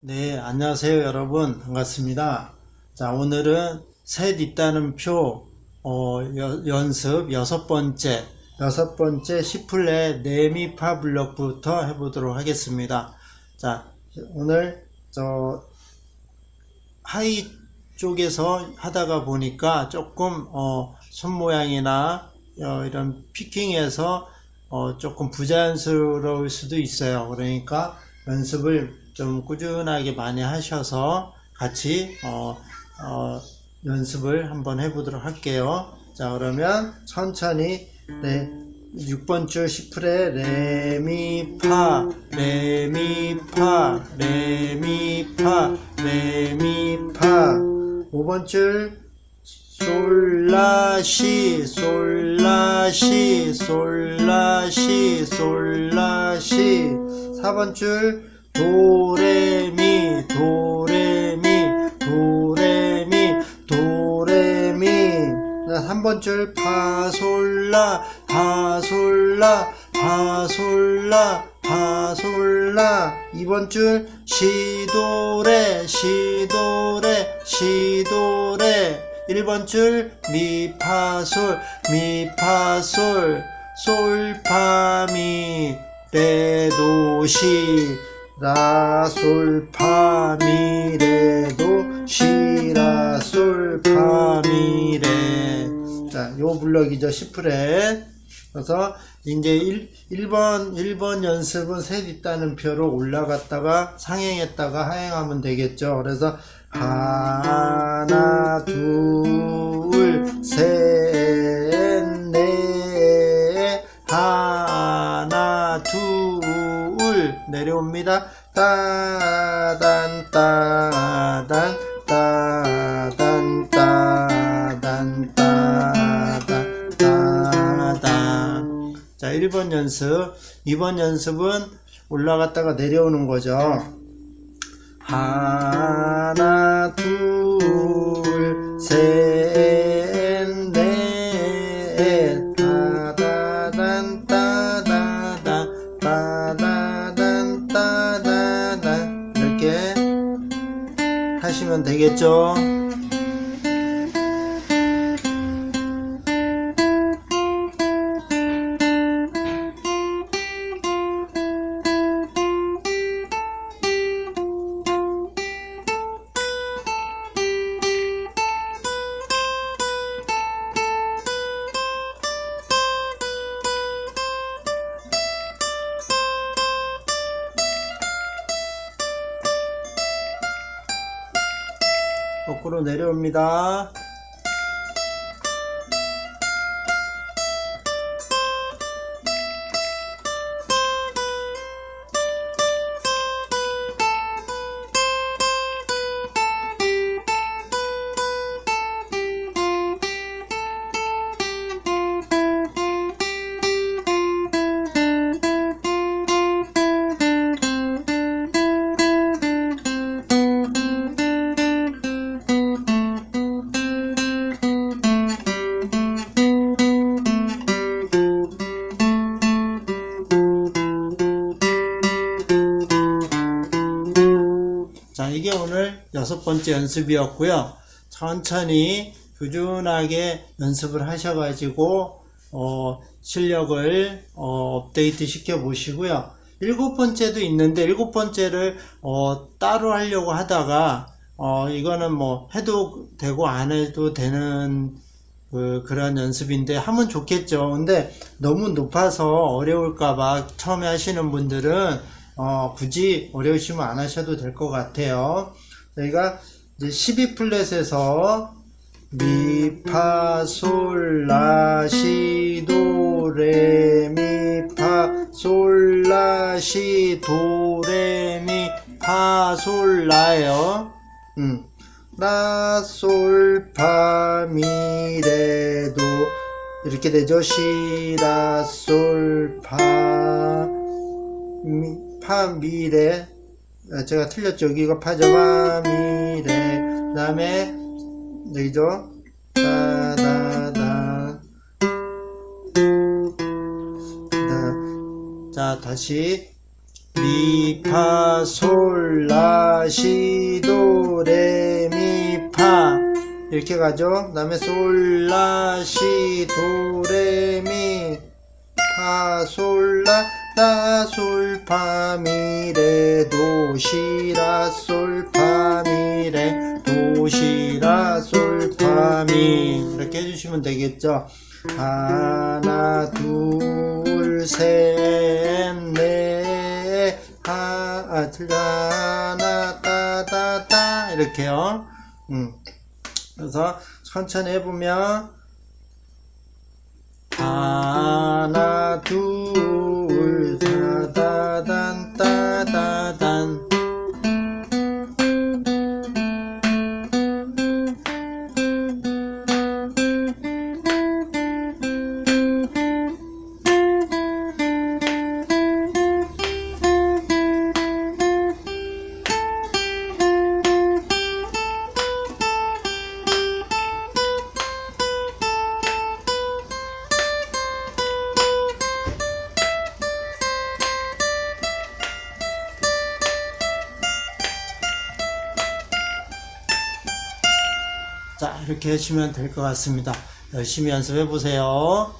네, 안녕하세요, 여러분. 반갑습니다. 자, 오늘은 셋 있다는 표, 어, 여- 연습 여섯 번째, 여섯 번째 10플레 네미파 블럭부터 해보도록 하겠습니다. 자, 오늘, 저, 하이 쪽에서 하다가 보니까 조금, 어, 손 모양이나, 어, 이런 피킹에서, 어, 조금 부자연스러울 수도 있어요. 그러니까 연습을 좀 꾸준하게 많이 하셔서 같이, 어, 어, 연습을 한번 해보도록 할게요. 자, 그러면 천천히, 네, 6번 줄 10프레, 레, 미, 파, 레, 미, 파, 레, 미, 파, 레, 미, 파. 5번 줄, 솔라시 솔라시 솔라시 솔라시 4번 줄 도레미 도레미 도레미 도레미. 3번 줄 파솔라 파솔라 파솔라 파솔라. 2번 줄 시도레 시도레 시도레. 1번 줄 미파솔 미파솔. 솔파미 레도시 라솔파미 레도 시라 솔파미 레 자 요 블럭이죠 10프렛 그래서 이제 1, 1번 1번 연습은 셋 있다는 표로 올라갔다가 상행했다가 하행하면 되겠죠. 그래서 하 내려옵니다. 따단 따단 따단 따단 따단 따단. 자 1번 연습. 2번 연습은 올라갔다가 내려오는 거죠. 하나 둘 되겠죠 거꾸로 내려옵니다 여섯 번째 연습이었고요. 천천히 꾸준하게 연습을 하셔가지고 어, 실력을 어, 업데이트 시켜 보시고요. 일곱 번째도 있는데 일곱 번째를 어, 따로 하려고 하다가 어, 이거는 뭐 해도 되고 안 해도 되는 그, 그런 연습인데 하면 좋겠죠. 근데 너무 높아서 어려울까봐 처음에 하시는 분들은 어, 굳이 어려우시면 안 하셔도 될 것 같아요. 저희가 이제 12 플랫에서 미, 파, 솔, 라, 시, 도, 레, 미, 파, 솔, 라, 시, 도, 레, 미, 파, 솔, 라예요. 음. 라, 솔, 파, 미, 레, 도 이렇게 되죠. 시, 라, 솔, 파, 미, 파, 미, 레 아, 제가 틀렸죠. 여기가 파죠. 파, 미, 레 그 다음에 여기죠. 따다다 자 다시 미, 파, 솔, 라, 시도 레미파 이렇게 가죠. 그 다음에 솔라 시도 레미 파 솔라 라 솔파미레 도시라 솔파미레 도시라 솔파미 이렇게 해주시면 되겠죠. 하나 둘셋넷 하, 아. 하나, 따, 따, 따. 이렇게요. 음. 그래서 천천히 해보면, 하나, 둘, 이렇게 하시면 될 것 같습니다. 열심히 연습해 보세요.